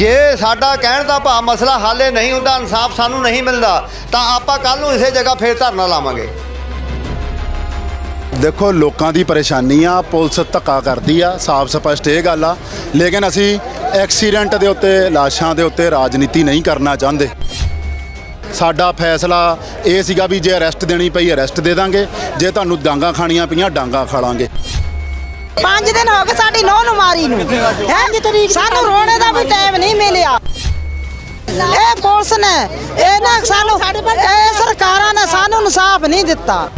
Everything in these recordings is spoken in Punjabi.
ਜੇ ਸਾਡਾ ਕਹਿਣ ਦਾ ਭਾ ਮਸਲਾ ਹਾਲੇ ਨਹੀਂ ਹੁੰਦਾ, ਇਨਸਾਫ ਸਾਨੂੰ ਨਹੀਂ ਮਿਲਦਾ, ਤਾਂ ਆਪਾਂ ਕੱਲ ਨੂੰ ਇਸੇ ਜਗ੍ਹਾ ਫੇਰ ਧਰਨਾ ਲਾਵਾਂਗੇ। ਦੇਖੋ, ਲੋਕਾਂ ਦੀ ਪਰੇਸ਼ਾਨੀ ਆ, ਪੁਲਿਸ ਧੱਕਾ ਕਰਦੀ ਆ ਸਾਫ਼ ਸਪਸ਼ਟ ਇਹ ਗੱਲ ਆ, ਲੇਕਿਨ ਅਸੀਂ ਐਕਸੀਡੈਂਟ ਦੇ ਉੱਤੇ, ਲਾਸ਼ਾਂ ਦੇ ਉੱਤੇ ਰਾਜਨੀਤੀ ਨਹੀਂ ਕਰਨਾ ਚਾਹੁੰਦੇ। ਸਾਡਾ ਫੈਸਲਾ ਇਹ ਸੀਗਾ ਵੀ ਜੇ ਅਰੈਸਟ ਦੇਣੀ ਪਈ, ਅਰੈਸਟ ਦੇ ਦਾਂਗੇ, ਜੇ ਤੁਹਾਨੂੰ ਡਾਂਗਾ ਖਾਣੀਆਂ ਪਈਆਂ, ਡਾਂਗਾ ਖਾ ਲਾਂਗੇ। ਪੰਜ ਦਿਨ ਹੋ ਗਏ ਸਾਡੀ ਨੌ ਨੂੰ ਮਾਰੀ ਨੂੰ। ਹੈ? ਸਾਨੂੰ ਰੋਣੇ ਦਾ ਵੀ ਟਾਈਮ ਨਹੀਂ ਮਿਲਿਆ। ਇਹ ਪੁਲਿਸ ਨੇ ਇਹ ਨਾ ਸਾਨੂੰ ਇਹ ਸਰਕਾਰਾਂ ਨੇ ਸਾਨੂੰ ਇਨਸਾਫ ਨਹੀਂ ਦਿੱਤਾ।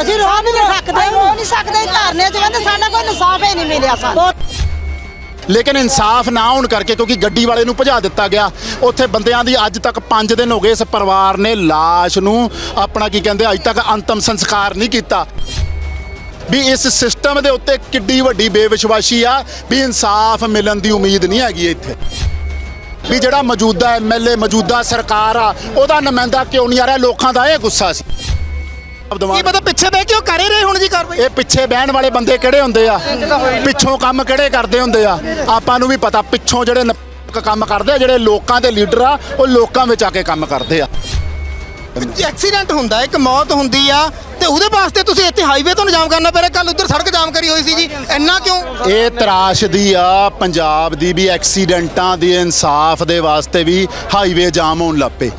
ਅਸੀਂ ਰੋ ਵੀ ਨਹੀਂ ਸਕਦੇ। ਰੋ ਨਹੀਂ ਸਕਦੇ ਧਰਨੇ ਚ ਕਹਿੰਦੇ ਸਾਡਾ ਕੋਈ ਇਨਸਾਫ ਹੀ ਨਹੀਂ ਮਿਲਿਆ ਸਾਨੂੰ। ਲੇਕਿਨ ਇਨਸਾਫ ਨਾ ਹੋਣ ਕਰਕੇ ਕਿਉਂਕਿ ਗੱਡੀ ਵਾਲੇ ਨੂੰ ਭਜਾ ਦਿੱਤਾ ਗਿਆ ਉੱਥੇ ਬੰਦਿਆਂ ਦੀ ਅੱਜ ਤੱਕ 5 ਦਿਨ ਹੋ ਗਏ ਇਸ ਪਰਿਵਾਰ ਨੇ ਲਾਸ਼ ਨੂੰ ਆਪਣਾ ਕੀ ਕਹਿੰਦੇ ਅੱਜ ਤੱਕ ਅੰਤਮ ਸੰਸਕਾਰ ਨਹੀਂ ਕੀਤਾ। ਵੀ ਇਸ ਸਿਸਟਮ ਦੇ ਉੱਤੇ ਕਿੱਡੀ ਵੱਡੀ ਬੇਵਿਸ਼ਵਾਸੀ ਆ ਵੀ ਇਨਸਾਫ ਮਿਲਣ ਦੀ ਉਮੀਦ ਨਹੀਂ ਹੈਗੀ ਇੱਥੇ। ਵੀ ਜਿਹੜਾ ਮੌਜੂਦਾ ਐਮਐਲਏ ਮੌਜੂਦਾ ਸਰਕਾਰ ਆ ਉਹਦਾ ਨੁਮਾਇੰਦਾ ਕਿਉਂ ਨਹੀਂ ਆ ਰਿਹਾ? ਲੋਕਾਂ ਦਾ ਇਹ ਗੁੱਸਾ ਸੀ। ਕੀ ਪਤਾ ਪਿੱਛੇ ਬਹਿ ਕੇ ਉਹ ਕਰ ਰਹੇ ਹੁਣ ਜੀ ਕਾਰਵਾਈ? ਇਹ ਪਿੱਛੇ ਬਹਿਣ ਵਾਲੇ ਬੰਦੇ ਕਿਹੜੇ ਹੁੰਦੇ ਆ? ਪਿੱਛੋਂ ਕੰਮ ਕਿਹੜੇ ਕਰਦੇ ਹੁੰਦੇ ਆ? ਆਪਾਂ ਨੂੰ ਵੀ ਪਤਾ ਪਿੱਛੋਂ ਜਿਹੜੇ ਕੰਮ ਕਰਦੇ ਆ ਜਿਹੜੇ ਲੋਕਾਂ ਦੇ ਲੀਡਰ ਆ ਉਹ ਲੋਕਾਂ ਵਿੱਚ ਆ ਕੇ ਕੰਮ ਕਰਦੇ ਆ। ਐਕਸੀਡੈਂਟ ਹੁੰਦਾ ਇੱਕ ਮੌਤ ਹੁੰਦੀ ਆ ਤੇ ਉਹਦੇ ਵਾਸਤੇ ਤੁਸੀਂ ਇੱਥੇ ਹਾਈਵੇ ਤੋਂ ਜਾਮ ਕਰਨਾ ਪੈ ਰਿਹਾ। ਕੱਲ ਉੱਧਰ ਸੜਕ ਜਾਮ ਕਰੀ ਹੋਈ ਸੀ ਜੀ। ਇੰਨਾ ਕਿਉਂ? ਇਹ ਤਰਾਸ਼ਦੀ ਆ ਪੰਜਾਬ ਦੀ ਵੀ ਐਕਸੀਡੈਂਟਾਂ ਦੇ ਇਨਸਾਫ ਦੇ ਵਾਸਤੇ ਵੀ ਹਾਈਵੇ ਜਾਮ ਹੋਣ ਲੱਪੇ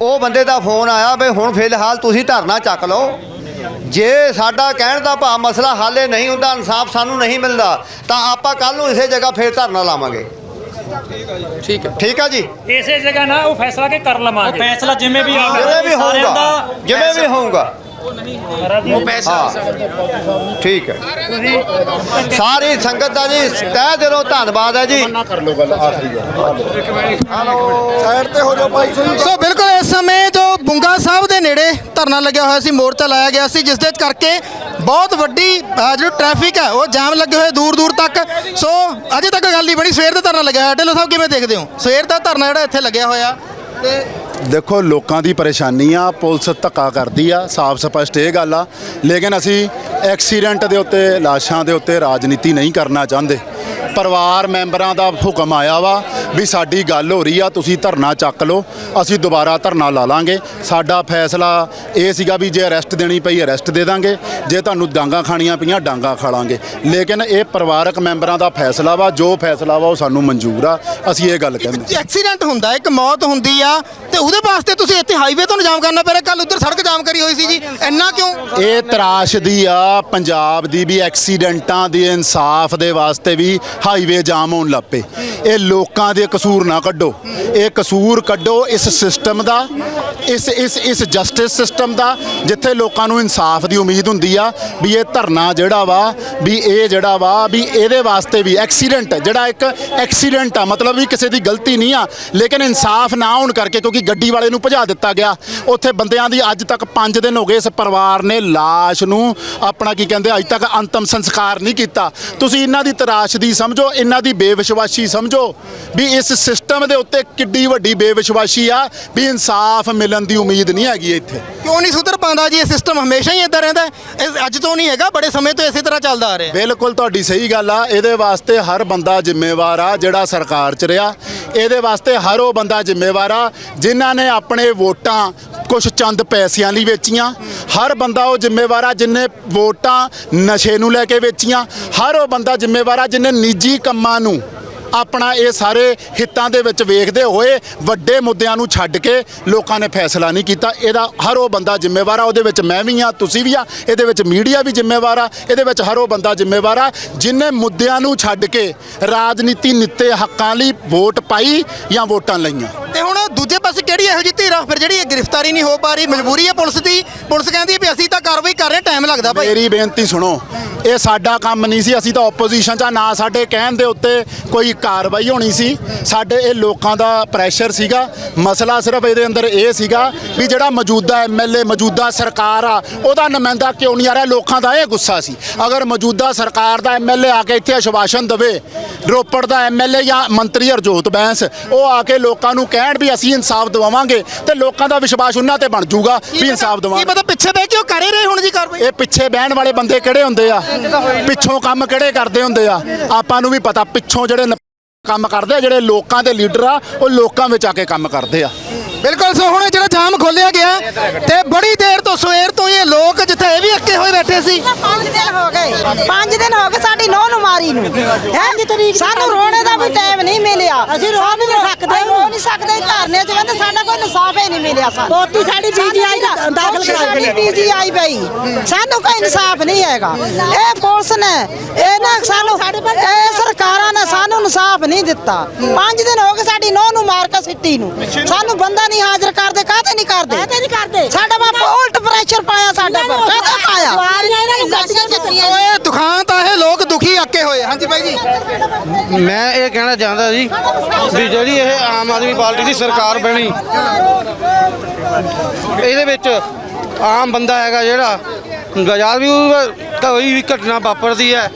ਉਹ ਬੰਦੇ ਦਾ ਫੋਨ ਆਇਆ ਵੀ ਹੁਣ ਫਿਲਹਾਲ ਤੁਸੀਂ ਧਰਨਾ ਚੱਕ ਲਓ। ਜੇ ਸਾਡਾ ਕਹਿਣ ਦਾ ਭਾ ਮਸਲਾ ਹਾਲੇ ਨਹੀਂ ਹੁੰਦਾ ਇਨਸਾਫ ਸਾਨੂੰ ਨਹੀਂ ਮਿਲਦਾ ਤਾਂ ਆਪਾਂ ਕੱਲ ਨੂੰ ਇਸੇ ਜਗ੍ਹਾ ਫੇਰ ਧਰਨਾ ਲਾਵਾਂਗੇ। ਠੀਕ ਹੈ। ਠੀਕ ਆ ਜੀ। ਇਸੇ ਜਗ੍ਹਾ ਨਾ ਉਹ ਫੈਸਲਾ ਕੇ ਕਰ ਲਵਾਂਗੇ। ਫੈਸਲਾ ਜਿਵੇਂ ਵੀ ਜਿਵੇਂ ਵੀ ਹੋਊਗਾ। ਜਿਵੇਂ ਵੀ ਹੋਊਗਾ। ਉਹ ਪੈਸਾ ਹਾਂ ਠੀਕ ਹੈ। ਸਾਰੀ ਸੰਗਤ ਦਾ ਜੀ ਤਹਿ ਦਿਲੋਂ ਧੰਨਵਾਦ ਹੈ ਜੀ। ਨਾ ਕਰ ਲੋ ਗੱਲ ਆਖਰੀ ਗੱਲ। ਸਾਈਡ ਤੇ ਹੋ ਜਾਓ ਭਾਈ ਸੋ ਬਿਲਕੁਲ ਇਸ ਸਮੇਂ ਜੋ ਬੁੰਗਾ ਸਾਹਿਬ ਦੇ ਨੇੜੇ ਧਰਨਾ ਲੱਗਿਆ ਹੋਇਆ ਸੀ ਮੋਰਚਾ ਲਾਇਆ ਗਿਆ ਸੀ ਜਿਸ ਦੇ ਕਰਕੇ ਬਹੁਤ ਵੱਡੀ ਜਿਹੜੀ ਟ੍ਰੈਫਿਕ ਹੈ ਉਹ ਜਾਮ ਲੱਗੇ ਹੋਏ ਦੂਰ ਦੂਰ ਤੱਕ। ਸੋ ਅਜੇ ਤੱਕ ਗੱਲ ਨਹੀਂ ਬਣੀ ਸਵੇਰ ਦਾ ਧਰਨਾ ਲੱਗਿਆ ਹੋਇਆ। ਢਿੱਲੋਂ ਸਾਹਿਬ ਕਿਵੇਂ ਦੇਖਦੇ ਹੋ? ਸਵੇਰ ਦਾ ਧਰਨਾ ਜਿਹੜਾ ਇੱਥੇ ਲੱਗਿਆ ਹੋਇਆ ਤੇ ਦੇਖੋ, ਲੋਕਾਂ ਦੀ ਪਰੇਸ਼ਾਨੀ ਆ, ਪੁਲਿਸ ਧੱਕਾ ਕਰਦੀ ਆ, ਸਾਫ਼ ਸਪਸ਼ਟ ਇਹ ਗੱਲ ਆ। ਲੇਕਿਨ ਅਸੀਂ ਐਕਸੀਡੈਂਟ ਦੇ ਉੱਤੇ, ਲਾਸ਼ਾਂ ਦੇ ਉੱਤੇ ਰਾਜਨੀਤੀ ਨਹੀਂ ਕਰਨਾ ਚਾਹੁੰਦੇ। ਪਰਿਵਾਰ ਮੈਂਬਰਾਂ ਦਾ ਹੁਕਮ ਆਇਆ ਵਾ ਵੀ ਸਾਡੀ ਗੱਲ ਹੋ ਰਹੀ ਆ ਤੁਸੀਂ ਧਰਨਾ ਚੱਕ ਲਓ ਅਸੀਂ ਦੁਬਾਰਾ ਧਰਨਾ ਲਾ ਲਾਂਗੇ। ਸਾਡਾ ਫੈਸਲਾ ਇਹ ਸੀਗਾ ਵੀ ਜੇ ਅਰੈਸਟ ਦੇਣੀ ਪਈ ਅਰੈਸਟ ਦੇ ਦਾਂਗੇ। ਜੇ ਤੁਹਾਨੂੰ ਡਾਂਗਾ ਖਾਣੀਆਂ ਪਈਆਂ ਡਾਂਗਾ ਖਾ ਲਾਂਗੇ। ਲੇਕਿਨ ਇਹ ਪਰਿਵਾਰਕ ਮੈਂਬਰਾਂ ਦਾ ਫੈਸਲਾ ਵਾ ਜੋ ਫੈਸਲਾ ਵਾ ਉਹ ਸਾਨੂੰ ਮਨਜ਼ੂਰ ਆ ਅਸੀਂ ਇਹ ਗੱਲ ਕਹਿੰਦੇ ਐਕਸੀਡੈਂਟ ਹੁੰਦਾ ਇੱਕ ਮੌਤ ਹੁੰਦੀ ਆ ਤੇ ਉਹਦੇ ਵਾਸਤੇ ਤੁਸੀਂ ਇੱਥੇ ਹਾਈਵੇ ਤੋਂ ਜਾਮ ਕਰਨਾ ਪੈ ਰਿਹਾ ਕੱਲ ਉੱਧਰ ਸੜਕ ਜਾਮ ਕਰੀ ਹੋਈ ਸੀ ਜੀ ਇੰਨਾ ਕਿਉਂ? ਇਹ ਤਰਾਸ਼ਦੀ ਆ ਪੰਜਾਬ ਦੀ ਵੀ ਐਕਸੀਡੈਂਟਾਂ ਦੇ ਇਨਸਾਫ ਦੇ ਵਾਸਤੇ ਵੀ ਹਾਈਵੇ ਜਾਮ ਹੋਣ ਲੱਪੇ ਇਹ ਲੋਕਾਂ ਦੇ ਕਸੂਰ ਨਾ ਕੱਢੋ। ਇਹ ਕਸੂਰ ਕੱਢੋ ਇਸ ਸਿਸਟਮ ਦਾ, ਇਸ ਇਸ ਇਸ ਜਸਟਿਸ ਸਿਸਟਮ ਦਾ, ਜਿੱਥੇ ਲੋਕਾਂ ਨੂੰ ਇਨਸਾਫ ਦੀ ਉਮੀਦ ਹੁੰਦੀ ਆ ਵੀ ਇਹ ਧਰਨਾ ਜਿਹੜਾ ਵਾ, ਵੀ ਇਹ ਜਿਹੜਾ ਵਾ, ਵੀ ਇਹਦੇ ਵਾਸਤੇ ਵੀ ਐਕਸੀਡੈਂਟ ਜਿਹੜਾ ਇੱਕ ਐਕਸੀਡੈਂਟ ਆ, ਮਤਲਬ ਵੀ ਕਿਸੇ ਦੀ ਗਲਤੀ ਨਹੀਂ ਆ, ਲੇਕਿਨ ਇਨਸਾਫ ਨਾ ਹੋਣ ਕਰਕੇ ਕਿਉਂਕਿ ਗੱਡੀ ਵਾਲੇ ਨੂੰ ਭਜਾ ਦਿੱਤਾ ਗਿਆ। ਉੱਥੇ ਬੰਦਿਆਂ ਦੀ ਅੱਜ ਤੱਕ 5 ਦਿਨ ਹੋ ਗਏ ਇਸ ਪਰਿਵਾਰ ਨੇ ਲਾਸ਼ ਨੂੰ ਆਪਣਾ ਕੀ ਕਹਿੰਦੇ ਅੱਜ ਤੱਕ ਅੰਤਮ ਸੰਸਕਾਰ ਨਹੀਂ ਕੀਤਾ। ਤੁਸੀਂ ਇਹਨਾਂ ਦੀ ਤਰਾਸ਼ਦੀ ਸਮਝ ਇਹਨਾਂ ਦੀ ਬੇਵਿਸ਼ਵਾਸੀ ਸਮਝੋ ਵੀ ਇਸ ਸਿਸਟਮ ਦੇ ਉੱਤੇ ਕਿੱਡੀ ਵੱਡੀ ਬੇਵਿਸ਼ਵਾਸੀ ਆ ਵੀ ਇਨਸਾਫ ਮਿਲਣ ਦੀ ਉਮੀਦ ਨਹੀਂ ਹੈਗੀ ਇੱਥੇ। ਕਿਉਂ ਨਹੀਂ ਸੁਧਰ ਪਾਉਂਦਾ ਜੀ? ਇਹ ਸਿਸਟਮ ਹਮੇਸ਼ਾ ਹੀ ਇਦਾਂ ਰਹਿੰਦਾ ਅੱਜ ਤੋਂ ਨਹੀਂ ਹੈਗਾ ਬੜੇ ਸਮੇਂ ਤੋਂ ਇਸੇ ਤਰ੍ਹਾਂ ਚੱਲਦਾ ਆ ਰਿਹਾ ਬਿਲਕੁਲ ਤੁਹਾਡੀ ਸਹੀ ਗੱਲ ਆ। ਇਹਦੇ ਵਾਸਤੇ ਹਰ ਬੰਦਾ ਜ਼ਿੰਮੇਵਾਰ ਆ ਜਿਹੜਾ ਸਰਕਾਰ 'ਚ ਰਿਹਾ। ਇਹਦੇ ਵਾਸਤੇ ਹਰ ਉਹ ਬੰਦਾ ਜ਼ਿੰਮੇਵਾਰ ਆ ਜਿਨ੍ਹਾਂ ਨੇ ਆਪਣੇ ਵੋਟਾਂ ਕੁਝ ਚੰਦ ਪੈਸਿਆਂ ਲਈ ਵੇਚੀਆਂ। ਹਰ ਬੰਦਾ ਉਹ ਜ਼ਿੰਮੇਵਾਰ ਆ ਜਿਨੇ ਵੋਟਾਂ ਨਸ਼ੇ ਨੂੰ ਲੈ ਕੇ ਵੇਚੀਆਂ। ਹਰ ਉਹ ਬੰਦਾ ਜ਼ਿੰਮੇਵਾਰ ਆ ਜਿਨੇ ਨਿੱਜੀ ਕੰਮਾਂ ਨੂੰ ਆਪਣਾ ਇਹ ਸਾਰੇ ਹਿੱਤਾਂ ਦੇ ਵਿੱਚ ਵੇਖਦੇ ਹੋਏ ਵੱਡੇ ਮੁੱਦਿਆਂ ਨੂੰ ਛੱਡ ਕੇ ਲੋਕਾਂ ਨੇ ਫੈਸਲਾ ਨਹੀਂ ਕੀਤਾ। ਇਹਦਾ ਹਰ ਉਹ ਬੰਦਾ ਜ਼ਿੰਮੇਵਾਰ ਆ, ਉਹਦੇ ਵਿੱਚ ਮੈਂ ਵੀ ਆ ਤੁਸੀਂ ਵੀ ਆ, ਇਹਦੇ ਵਿੱਚ ਮੀਡੀਆ ਵੀ ਜ਼ਿੰਮੇਵਾਰ ਆ, ਇਹਦੇ ਵਿੱਚ ਹਰ ਉਹ ਬੰਦਾ ਜ਼ਿੰਮੇਵਾਰ ਆ ਜਿਨੇ ਮੁੱਦਿਆਂ ਨੂੰ ਛੱਡ ਕੇ ਰਾਜਨੀਤੀ ਨਿੱਤੇ ਹੱਕਾਂ ਲਈ ਵੋਟ ਪਾਈ ਜਾਂ ਵੋਟਾਂ ਲਈਆਂ। ਤੇ ਹੁਣ ਦੂਜੇ ਇਹੋ ਜਿਹੀ ਧੀਰ ਫਿਰ ਜਿਹੜੀ ਇਹ ਗ੍ਰਿਫਤਾਰੀ ਨਹੀਂ ਹੋ ਪਾ ਰਹੀ ਮਜਬੂਰੀ ਹੈ ਪੁਲਿਸ ਦੀ। ਪੁਲਿਸ ਕਹਿੰਦੀ ਹੈ ਵੀ ਅਸੀਂ ਤਾਂ ਕਾਰਵਾਈ ਕਰ ਰਹੇ ਟਾਈਮ ਲੱਗਦਾ ਭਾਈ। ਮੇਰੀ ਬੇਨਤੀ ਸੁਣੋ ਇਹ ਸਾਡਾ ਕੰਮ ਨਹੀਂ ਸੀ ਅਸੀਂ ਤਾਂ ਆਪੋਜੀਸ਼ਨ 'ਚ ਆ, ਨਾ ਸਾਡੇ ਕਹਿਣ ਦੇ ਉੱਤੇ ਕੋਈ ਕਾਰਵਾਈ ਹੋਣੀ ਸੀ। ਸਾਡੇ ਇਹ ਲੋਕਾਂ ਦਾ ਪ੍ਰੈਸ਼ਰ ਸੀਗਾ। ਮਸਲਾ ਸਿਰਫ ਇਹਦੇ ਅੰਦਰ ਇਹ ਸੀਗਾ ਵੀ ਜਿਹੜਾ ਮੌਜੂਦਾ ਐਮਐਲਏ ਮੌਜੂਦਾ ਸਰਕਾਰ ਆ ਉਹਦਾ ਨੁਮਾਇੰਦਾ ਕਿਉਂ ਨਹੀਂ ਆ ਰਿਹਾ? ਲੋਕਾਂ ਦਾ ਇਹ ਗੁੱਸਾ ਸੀ। ਅਗਰ ਮੌਜੂਦਾ ਸਰਕਾਰ ਦਾ ਐਮਐਲਏ ਆ ਕੇ ਇੱਥੇ ਆਸ਼ਵਾਸਨ ਦੇਵੇ ਰੋਪੜ ਦਾ ਐਮਐਲਏ ਜਾਂ ਮੰਤਰੀ ਹਰਜੋਤ ਬੈਂਸ ਉਹ ਆ ਕੇ ਲੋਕਾਂ ਨੂੰ ਕਹਿਣ ਵੀ ਅਸੀਂ ਇਨਸਾਫ ਦਵਾ ਦਵਾਵਾਂਗੇ ਤੇ ਲੋਕਾਂ ਦਾ ਵਿਸ਼ਵਾਸ ਉਹਨਾਂ ਤੇ ਬਣ ਜਾਊਗਾ ਵੀ ਇਨਸਾਫ ਕੀ ਦਵਾਂਗੇ ਪਤਾ ਪਿੱਛੇ ਬਹਿ ਕੇ ਉਹ ਕਰ ਹੀ ਰਹੇ ਹੁਣ ਜੀ ਕਾਰਵਾਈ? ਇਹ ਪਿੱਛੇ ਬਹਿਣ ਵਾਲੇ ਬੰਦੇ ਕਿਹੜੇ ਹੁੰਦੇ ਆ? ਪਿੱਛੋਂ ਕੰਮ ਕਿਹੜੇ ਕਰਦੇ ਹੁੰਦੇ ਆ? ਆਪਾਂ ਨੂੰ ਵੀ ਪਤਾ ਪਿੱਛੋਂ ਜਿਹੜੇ ਨ- ਕੰਮ ਕਰਦੇ ਆ ਜਿਹੜੇ ਲੋਕਾਂ ਦੇ ਲੀਡਰ ਆ ਉਹ ਲੋਕਾਂ ਵਿੱਚ ਆ ਕੇ ਕੰਮ ਕਰਦੇ ਆ। ਬਿਲਕੁਲ ਸੋ ਹੁਣ ਇਹ ਜਿਹੜਾ ਜਾਮ ਖੋਲਿਆ ਗਿਆ ਤੇ ਬੜੀ ਦੇਰ ਤੋਂ ਸਵੇਰ ਤੋਂ ਇਹ ਲੋਕ ਜਿੱਥੇ ਇਹ ਵੀ ਅੱਕੇ ਹੋਏ ਬੈਠੇ ਸੀ। ਪੰਜ ਦਿਨ ਹੋ ਗਏ। ਪੰਜ ਦਿਨ ਹੋ ਗਏ ਸਾਡੀ ਨੌ ਨੂੰ ਮਾਰੀ ਨੂੰ। ਹੈ? ਸਾਨੂੰ ਰੋਣੇ ਦਾ ਵੀ ਟਾਈਮ ਨਹੀਂ ਮਿਲਿਆ। ਅਸੀਂ ਰੋ ਵੀ ਨਹੀਂ ਸਕਦੇ। ਰੋ ਨਹੀਂ ਸਕਦੇ ਧਰਨੇ ਚ ਕਹਿੰਦੇ ਸਾਡਾ ਕੋਈ ਇਨਸਾਫ ਹੀ ਨਹੀਂ ਮਿਲਿਆ ਸਾਨੂੰ। ਪੋਤੀ ਸਾਡੀ ਦਾ ਦਾਖਲ ਸਾਡੀ ਗਈ। ਪੀਜੀਆਈ ਪਈ। ਸਾਨੂੰ ਕੋਈ ਇਨਸਾਫ ਨਹੀਂ ਹੈਗਾ। ਇਹ ਪੁਲਿਸ ਨੇ ਇਹ ਨਾ ਸਾਨੂੰ ਇਹ ਸਰਕਾਰਾਂ ਨੇ ਸਾਨੂੰ ਇਨਸਾਫ ਨਹੀਂ ਦਿੱਤਾ। ਪੰਜ ਦਿਨ ਹੋ ਗਏ ਸਾਡੀ ਨੌ ਨੂੰ ਮਾਰ ਕੇ ਸਿੱਟੀ ਨੂੰ ਸਾਨੂੰ ਬੰਦਾ ਨਹੀਂ ਹਾਜ਼ਰ ਕਰਦੇ ਕਾਹਤੇ ਨਹੀਂ ਕਰਦੇ? ਕਾਹਤੇ ਨਹੀਂ ਕਰਦੇ? ਸਾਡਾ ਬਾਪਾ ਉਲਟ ਪ੍ਰੈਸ਼ਰ ਪਾਇਆ ਸਾਡਾ ਪਰ ਕਾਹਤੇ ਪਾਇਆ? ਸਵਾਰੀਆਂ ਇਹਨਾਂ ਨੂੰ ਗੱਡੀਆਂ ਚ ਸੋ ਇਹ ਦੁਖਾਂ ਤਾਂ ਇਹ ਲੋਕ ਦੁਖੀ ਅੱਕੇ ਹੋਏ ਹਾਂਜੀ ਬਾਈ ਜੀ। ਮੈਂ ਇਹ ਕਹਿਣਾ ਚਾਹੁੰਦਾ ਜੀ ਵੀ ਜਿਹੜੀ ਇਹ ਆਮ ਆਦਮੀ ਪਾਰਟੀ ਦੀ ਸਰਕਾਰ ਬਣੀ ਇਹਦੇ ਵਿੱਚ ਆਮ ਬੰਦਾ ਹੈਗਾ ਜਿਹੜਾ ਗਜਾ ਵੀ ਕੋਈ ਵੀ ਘਟਨਾ ਵਾਪਰਦੀ ਹੈ।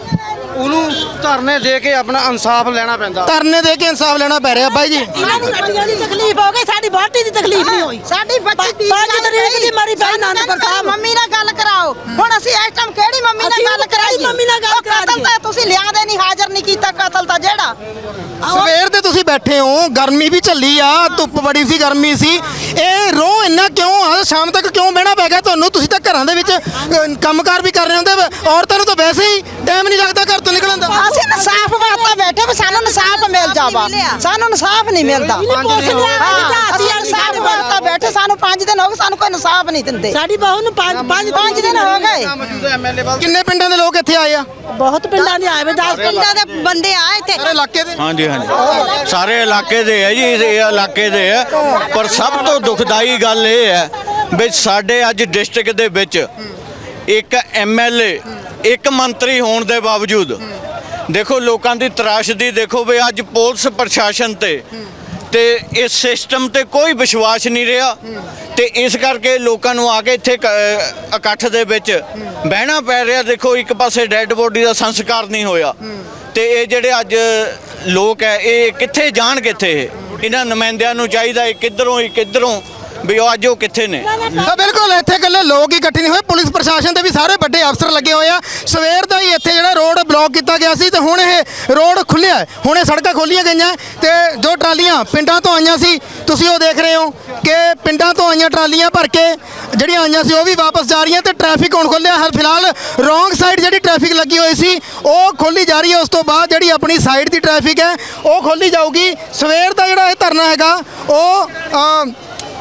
ਉਹਨੂੰ ਧਰਨੇ ਦੇ ਕੇ ਆਪਣਾ ਇਨਸਾਫ ਲੈਣਾ ਪੈਂਦਾ। ਧਰਨੇ ਦੇ ਕੇ ਇਨਸਾਫ ਲੈਣਾ ਪੈ ਰਿਹਾ ਬਾਈ ਜੀ। ਇਹਨਾਂ ਨੂੰ ਗੱਡੀਆਂ ਦੀ ਤਕਲੀਫ ਹੋ ਗਈ ਸਾਡੀ ਬਾਟੀ ਦੀ ਤਕਲੀਫ ਨਹੀਂ ਹੋਈ। ਸਾਡੀ ਬੱਚੀ ਪੰਜ- ਪੰਜ ਤਰੀਕ ਦੀ ਮਰੀ ਪਈ ਆਨੰਦਪੁਰ ਸਾਹਿਬ। ਮੰਮੀ ਨਾਲ ਗੱਲ ਕਰਾਓ। ਹੁਣ ਅਸੀਂ ਇਸ ਟਾਈਮ ਕਿਹੜੀ ਮੰਮੀ ਨਾਲ ਅਸੀਂ ਗੱਲ ਉਹਨੂੰ ਕਿਹੜੀ ਕਰਾਈਏ? ਮੰਮੀ ਨਾਲ ਗੱਲ ਉਹ ਕਤਲ ਕਰਾਈਏ? ਤਾਂ ਤੁਸੀਂ ਲਿਆਦੇ ਨਹੀਂ ਹਾਜ਼ਰ ਨਹੀਂ ਕੀਤਾ ਕਤਲ ਤਾਂ ਜਿਹੜਾ। ਸਵੇਰ ਦੇ ਤੁਸੀਂ ਬੈਠੇ ਹੋ ਗਰਮੀ ਵੀ ਝੱਲੀ ਆ ਧੁੱਪ ਬੜੀ ਸੀ ਗਰਮੀ ਸੀ। ਇਹ ਰੋ ਇੰਨਾ ਕਿਉਂ ਆ? ਸ਼ਾਮ ਤੱਕ ਕਿਉਂ ਬਹਿਣਾ ਪੈ ਗਿਆ ਤੁਹਾਨੂੰ? ਤੁਸੀਂ ਤਾਂ ਘਰਾਂ ਦੇ ਵਿੱਚ ਕੰਮਕਾਰ ਵੀ ਕਰ ਰਹੇ ਹੁੰਦੇ ਔਰਤਾਂ ਨੂੰ ਤਾਂ ਵੈਸੇ ਹੀ ਟਾਈਮ ਨਹੀਂ ਲੱਗਦਾ ਘਰ ਤੋਂ ਨਿਕਲਣ ਦਾ ਅਸੀਂ ਇਨਸਾਫ ਵਾਸਤੇ ਬੈਠੇ ਵੀ ਸਾਨੂੰ ਸਾਨੂੰ ਇਨਸਾਫ ਨਹੀਂ ਮਿਲਦਾ। ਹਾਂ, ਅਸੀਂ ਇਨਸਾਫ ਵਾਸਤੇ ਬੈਠੇ ਸਾਨੂੰ 5 ਦਿਨ ਹੋ ਗਏ ਸਾਨੂੰ ਕੋਈ ਇਨਸਾਫ ਨਹੀਂ ਦਿੰਦੇ। ਸਾਡੀ ਬਹੂ ਨੂੰ ਪੰਜ ਪੰਜ 5 ਦਿਨ ਹੋ ਗਏ। ਕਿੰਨੇ ਪਿੰਡਾਂ ਦੇ ਲੋਕ ਇੱਥੇ ਆਏ ਆ? ਬਹੁਤ ਪਿੰਡਾਂ ਦੇ ਆਏ ਵੇ 10 ਪਿੰਡਾਂ ਦੇ ਬੰਦੇ ਆ ਇੱਥੇ। ਸਾਰੇ ਇਲਾਕੇ ਦੇ? ਹਾਂਜੀ ਹਾਂਜੀ। ਸਾਰੇ ਇਲਾਕੇ। ਦੇ ਹੈ ਜੀ ਇਸ ਇਹ ਇਲਾਕੇ ਦੇ ਹੈ ਪਰ ਸਭ ਤੋਂ ਦੁਖਦਾਈ ਗੱਲ ਇਹ ਹੈ ਵੀ ਸਾਡੇ ਅੱਜ ਡਿਸਟ੍ਰਿਕਟ ਦੇ ਵਿੱਚ ਇੱਕ ਐਮਐਲਏ ਇੱਕ ਮੰਤਰੀ ਹੋਣ ਦੇ ਬਾਵਜੂਦ ਦੇਖੋ ਲੋਕਾਂ ਦੀ ਤਰਾਸ਼ਦੀ ਦੇਖੋ ਵੀ ਅੱਜ ਪੁਲਿਸ ਪ੍ਰਸ਼ਾਸਨ ਤੇ ਤੇ ਇਸ ਸਿਸਟਮ ਤੇ ਕੋਈ ਵਿਸ਼ਵਾਸ ਨਹੀਂ ਰਿਹਾ। ਤੇ ਇਸ ਕਰਕੇ ਲੋਕਾਂ ਨੂੰ ਆ ਕੇ ਇੱਥੇ ਕ- ਇਕੱਠ ਦੇ ਵਿੱਚ ਬਹਿਣਾ ਪੈ ਰਿਹਾ। ਦੇਖੋ ਇੱਕ ਪਾਸੇ ਡੈੱਡ ਬੋਡੀ ਦਾ ਸੰਸਕਾਰ ਨਹੀਂ ਹੋਇਆ। ਤੇ ਇਹ ਜਿਹੜੇ ਅੱਜ ਲੋਕ ਹੈ, ਇਹ ਕਿੱਥੇ ਜਾਣ ਕਿੱਥੇ ਇਹਨਾਂ ਨੁਮਾਇੰਦਿਆਂ ਨੂੰ ਚਾਹੀਦਾ, ਇਹ ਕਿੱਧਰੋਂ ਇਹ ਕਿੱਧਰੋਂ? ਵੀ ਉਹ ਅੱਜ ਉਹ ਕਿੱਥੇ ਨੇ? ਤਾਂ ਬਿਲਕੁਲ ਇੱਥੇ ਇਕੱਲੇ ਲੋਕ ਹੀ ਇਕੱਠੇ ਨਹੀਂ ਹੋਏ। ਪੁਲਿਸ ਪ੍ਰਸ਼ਾਸਨ ਦੇ ਵੀ ਸਾਰੇ ਵੱਡੇ ਅਫਸਰ ਲੱਗੇ ਹੋਏ ਆ। ਸਵੇਰ ਦਾ ਹੀ ਇੱਥੇ ਜਿਹੜਾ ਰੋਡ ਬਲੌਕ ਕੀਤਾ ਗਿਆ ਸੀ ਤੇ ਹੁਣ ਇਹ ਰੋਡ ਖੁੱਲਿਆ ਹੈ। ਹੁਣ ਇਹ ਸੜਕਾਂ ਖੋਲੀਆਂ ਗਈਆਂ ਤੇ ਜੋ ਟਰਾਲੀਆਂ ਪਿੰਡਾਂ ਤੋਂ ਆਈਆਂ ਸੀ ਤੁਸੀਂ ਉਹ ਦੇਖ ਰਹੇ ਹੋ ਕਿ ਪਿੰਡਾਂ ਤੋਂ ਆਈਆਂ ਟਰਾਲੀਆਂ ਭਰ ਕੇ ਜਿਹੜੀਆਂ ਆਈਆਂ ਸੀ ਉਹ ਵੀ ਵਾਪਸ ਜਾ ਰਹੀਆਂ ਤੇ ਟ੍ਰੈਫਿਕ ਹੁਣ ਖੁੱਲਿਆ ਹਰ ਫਿਲਹਾਲ ਰੋਂਗ ਸਾਈਡ ਜਿਹੜੀ ਟ੍ਰੈਫਿਕ ਲੱਗੀ ਹੋਈ ਸੀ ਉਹ ਖੋਲੀ ਜਾ ਰਹੀ ਹੈ। ਉਸ ਤੋਂ ਬਾਅਦ ਜਿਹੜੀ ਆਪਣੀ ਸਾਈਡ ਦੀ ਟ੍ਰੈਫਿਕ ਹੈ ਉਹ ਖੋਲੀ ਜਾਊਗੀ। ਸਵੇਰ ਦਾ ਜਿਹੜਾ ਇਹ ਧਰਨਾ ਹੈਗਾ ਉਹ ਅਮ,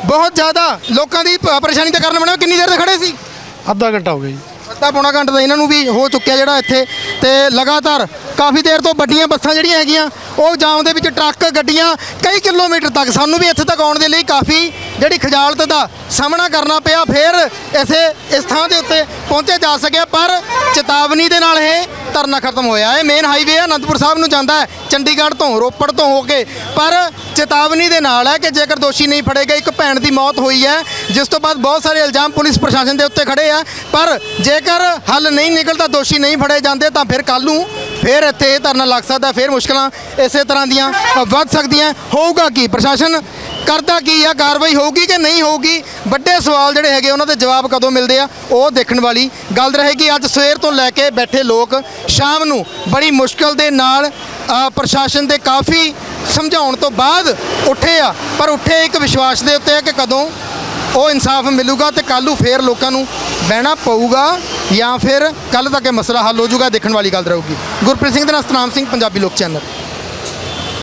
ਬਹੁਤ ਜ਼ਿਆਦਾ ਲੋਕਾਂ ਦੀ ਪ- ਪਰੇਸ਼ਾਨੀ ਦਾ ਕਾਰਨ ਬਣਿਆ ਕਿੰਨੀ ਦੇਰ ਦੇ ਖੜੇ ਸੀ? ਅੱਧਾ ਘੰਟਾ ਹੋ ਗਿਆ ਜੀ। ਅੱਧਾ ਪੌਣਾ ਘੰਟਾ ਤਾਂ ਇਹਨਾਂ ਨੂੰ ਵੀ ਹੋ ਚੁੱਕਿਆ ਜਿਹੜਾ ਇੱਥੇ। ਤੇ ਲਗਾਤਾਰ ਕਾਫੀ ਦੇਰ ਤੋਂ ਵੱਡੀਆਂ ਬੱਸਾਂ ਜਿਹੜੀਆਂ ਹੈਗੀਆਂ ਉਹ ਜਾਮ ਦੇ ਵਿੱਚ ਟਰੱਕ ਗੱਡੀਆਂ ਕਈ ਕਿਲੋਮੀਟਰ ਤੱਕ ਸਾਨੂੰ ਵੀ ਇੱਥੇ ਤੱਕ ਆਉਣ ਦੇ ਲਈ ਕਾਫੀ ਜਿਹੜੀ ਖਜਾਲਤ ਦਾ ਸਾਹਮਣਾ ਕਰਨਾ ਪਿਆ ਫਿਰ ਇਸੇ ਇਸ ਥਾਂ ਦੇ ਉੱਤੇ ਪਹੁੰਚੇ ਜਾ ਸਕਿਆ, ਪਰ ਚੇਤਾਵਨੀ ਦੇ ਨਾਲ ਇਹ ਧਰਨਾ ਖਤਮ ਹੋਇਆ। ਇਹ ਮੇਨ ਹਾਈਵੇ ਅਨੰਦਪੁਰ ਸਾਹਿਬ ਨੂੰ ਜਾਂਦਾ ਹੈ, ਚੰਡੀਗੜ੍ਹ ਤੋਂ ਰੋਪੜ ਤੋਂ ਹੋ ਕੇ। ਪਰ ਚੇਤਾਵਨੀ ਦੇ ਨਾਲ ਹੈ ਕਿ ਜੇਕਰ ਦੋਸ਼ੀ ਨਹੀਂ ਫੜੇ ਗਏ, ਇੱਕ ਭੈਣ ਦੀ ਮੌਤ ਹੋਈ ਹੈ, ਜਿਸ ਤੋਂ ਬਾਅਦ ਬਹੁਤ ਸਾਰੇ ਇਲਜ਼ਾਮ ਪੁਲਿਸ ਪ੍ਰਸ਼ਾਸਨ ਦੇ ਉੱਤੇ ਖੜੇ ਆ। ਪਰ ਜੇਕਰ ਹੱਲ ਨਹੀਂ ਨਿਕਲਦਾ, ਦੋਸ਼ੀ ਨਹੀਂ ਫੜੇ ਜਾਂਦੇ, ਤਾਂ ਫਿਰ ਕੱਲ ਨੂੰ ਫਿਰ ਇੱਥੇ ਇਹ ਧਰਨਾ ਲੱਗ ਸਕਦਾ, ਫਿਰ ਮੁਸ਼ਕਲਾਂ ਇਸੇ ਤਰ੍ਹਾਂ ਦੀਆਂ ਵੱਧ ਸਕਦੀਆਂ। ਹੋਊਗਾ ਕੀ? ਪ੍ਰਸ਼ਾਸਨ ਕਰਦਾ ਕੀ ਆ? ਕਾਰਵਾਈ ਹੋਊਗੀ ਕਿ ਨਹੀਂ ਹੋਊਗੀ? ਵੱਡੇ ਸਵਾਲ ਜਿਹੜੇ ਹੈਗੇ, ਉਹਨਾਂ ਦੇ ਜਵਾਬ ਕਦੋਂ ਮਿਲਦੇ ਆ? ਉਹ ਦੇਖਣ ਵਾਲੀ ਗੱਲ ਰਹੇਗੀ। ਅੱਜ ਸਵੇਰ ਤੋਂ ਲੈ ਕੇ ਬੈਠੇ ਲੋਕ ਸ਼ਾਮ ਨੂੰ ਬੜੀ ਮੁਸ਼ਕਲ ਦੇ ਨਾਲ ਪ੍ਰਸ਼ਾਸਨ ਦੇ ਕਾਫੀ ਸਮਝਾਉਣ ਤੋਂ ਬਾਅਦ ਉੱਠੇ ਆ। ਪਰ ਉੱਠੇ ਇੱਕ ਵਿਸ਼ਵਾਸ ਦੇ ਉੱਤੇ ਆ ਕਿ ਕਦੋਂ ਉਹ ਇਨਸਾਫ ਮਿਲੂਗਾ ਤੇ ਕੱਲ੍ਹ ਨੂੰ ਫੇਰ ਲੋਕਾਂ ਨੂੰ ਬਹਿਣਾ ਪਊਗਾ ਜਾਂ ਫਿਰ ਕੱਲ ਤੱਕ ਇਹ ਮਸਲਾ ਹੱਲ ਹੋ ਜਾਊਗਾ ਦੇਖਣ ਵਾਲੀ ਗੱਲ ਰਹੂਗੀ। ਗੁਰਪ੍ਰੀਤ ਸਿੰਘ ਦੇ ਨਾਲ ਸਤਨਾਮ ਸਿੰਘ, ਪੰਜਾਬੀ ਲੋਕ ਚੈਨਲ।